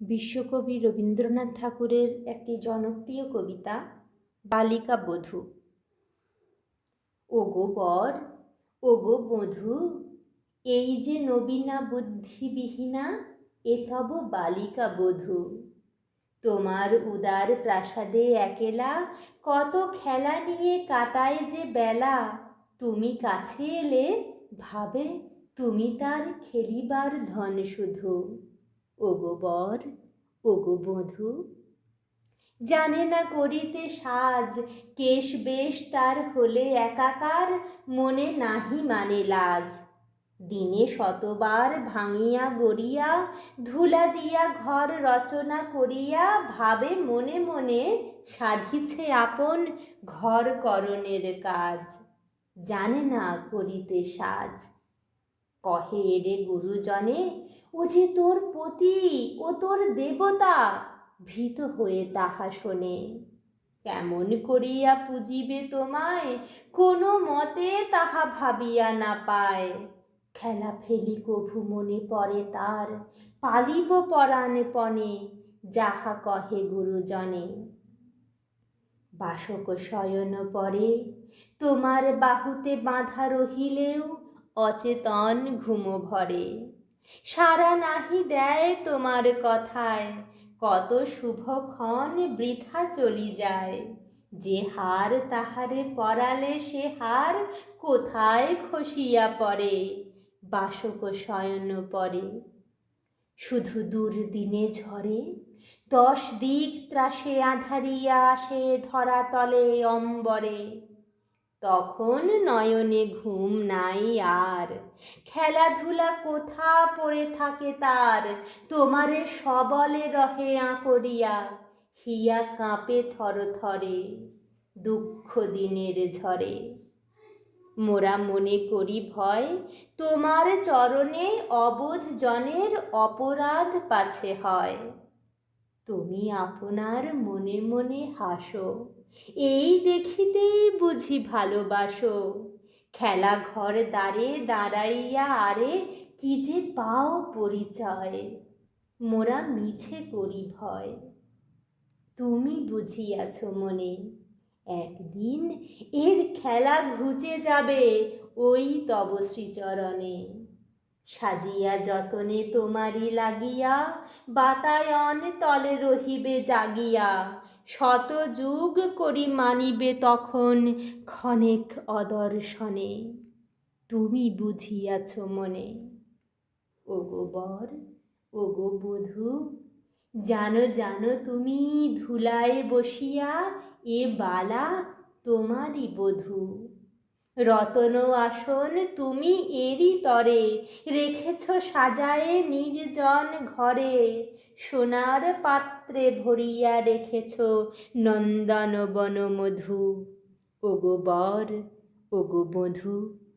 বিশ্বকবি রবীন্দ্রনাথ ঠাকুরের একটি জনপ্রিয় কবিতা, বালিকা বধূ। ওগো বর, ওগো বধূ, এই যে নবীনা বুদ্ধিবিহীনা, এ তব বালিকা বধূ। তোমার উদার প্রাসাদে একেলা, কত খেলা নিয়ে কাটায় যে বেলা। তুমি কাছে এলে ভাবে, তুমি তার খেলিবার ধন শুধু। ওগো বর, ওগো বধূ। জানে না করিতে সাজ, কেশ বেশ তার হলে একাকার, মনে নাহি মানে লাজ। দিনে শতবার ভাঙিয়া গড়িয়া, ধুলা দিয়া ঘর রচনা করিয়া, ভাবে মনে মনে সাধিছে আপন ঘর করণের কাজ। জানে না করিতে সাজ। কহে এরে গুরুজনে, ও যে তোর পতি ও তোর দেবতা, ভীত হয়ে তাহা শোনে। কেমন করিয়া পুজিবে তোমায়, কোনো মতে তাহা ভাবিয়া না পায়। খেলা ফেলি কভু মনে পড়ে তার, পালিব পরাণে পণে, যাহা কহে গুরুজনে। বাসক শয়ন পরে তোমার বাহুতে বাঁধা রহিলেও অচেতন ঘুমো ভরে সারা নাহি দেয় তোমার কথায়, কত শুভক্ষণ বৃথা চলি যায়। যে হার তাহারে পরালে সে হার কোথায় খসিয়া পড়ে, বাসক শয়ন পরে। শুধু দুর্দিনে ঝরে, দশ দিক ত্রাসে আধারিয়া আসে ধরাতলে অম্বরে। তখন নয়নে ঘুম নাই আর। খেলাধুলা কোথা পড়ে থাকে তার? তোমারে সবলে রহে আঁকড়িয়া, হিয়া কাঁপে থর থরে, দুঃখ দিনের ঝরে। মোরা মনে করি ভয়, তোমার চরণে অবোধ জনের অপরাধ পাছে হয়। তুমি আপনার মনে মনে হাসো। এই দেখিতেই বুঝি ভালোবাসো। খেলা ঘর দ্বারে দাঁড়াইয়া আরে কি যে পাও পরিচয়। মোরা মিছে করি ভয়। তুমি বুঝিয়াছ মনে, একদিন এর খেলা ঘুচে যাবে ওই তব শ্রীচরণে। সাজিয়া যতনে তোমারি লাগিয়া, বাতায়ন তলে রহিবে জাগিয়া। শত যুগ করি মানিবে তখন ক্ষণেক অদর্শনে। তুমি বুঝিয়াছ মনে, ওগো বর, ওগো বধূ, জানো জানো তুমি ধুলায় বসিয়া এ বালা তোমারই বধূ। রতন আসন তুমি এরই তরে, রেখেছ সাজায়ে নির্জন ঘরে। সোনার পাত্রে ভরিয়া রেখেছ নন্দন বন মধু ওগো বর, ওগো বধূ।